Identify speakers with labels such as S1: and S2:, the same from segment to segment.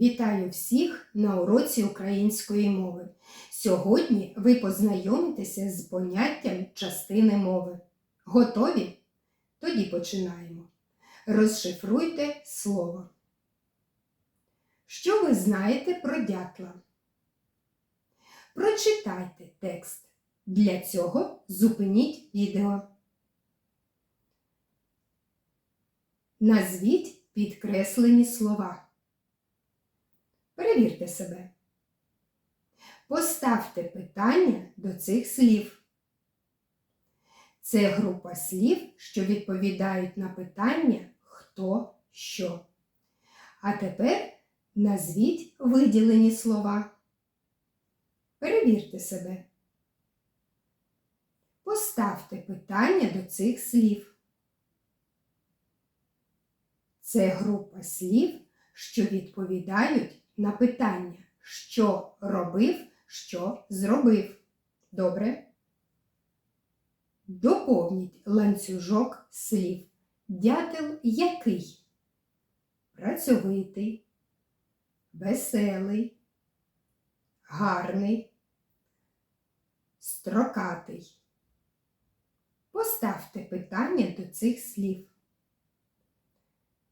S1: Вітаю всіх на уроці української мови. Сьогодні ви познайомитеся з поняттям частини мови. Готові? Тоді починаємо. Розшифруйте слово. Що ви знаєте про дятла? Прочитайте текст. Для цього зупиніть відео. Назвіть підкреслені слова. Перевірте себе. Поставте питання до цих слів. Це група слів, що відповідають на питання хто що. А тепер назвіть виділені слова. Перевірте себе. Поставте питання до цих слів. Це група слів, що відповідають на питання, що робив, що зробив. Добре? Доповніть ланцюжок слів. Дятел який? Працьовитий, веселий, гарний, строкатий. Поставте питання до цих слів.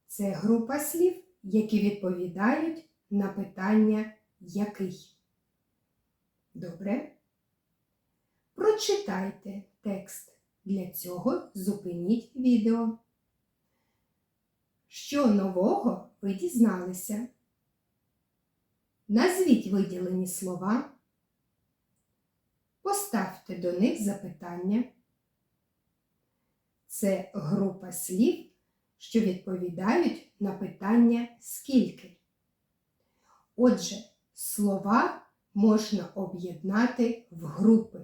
S1: Це група слів, які відповідають на питання який. Добре? Прочитайте текст. Для цього зупиніть відео. Що нового ви дізналися? Назвіть виділені слова. Поставте до них запитання. Це група слів, що відповідають на питання скільки. Отже, слова можна об'єднати в групи,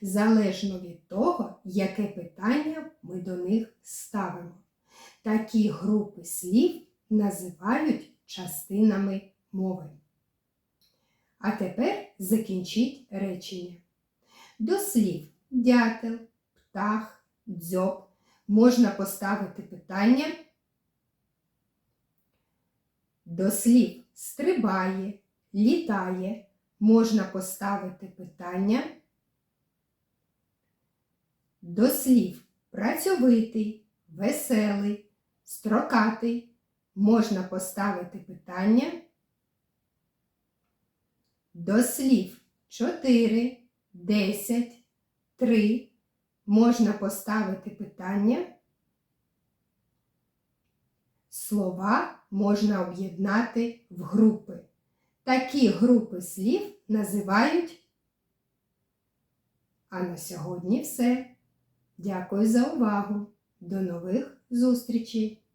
S1: залежно від того, яке питання ми до них ставимо. Такі групи слів називають частинами мови. А тепер закінчіть речення. До слів дятел, птах, дзьоб можна поставити питання. До слів стрибає, літає можна поставити питання. До слів працьовитий, веселий, строкатий можна поставити питання. До слів 4, 10, 3 можна поставити питання. Слова можна об'єднати в групи. Такі групи слів називають. А на сьогодні все. Дякую за увагу. До нових зустрічей!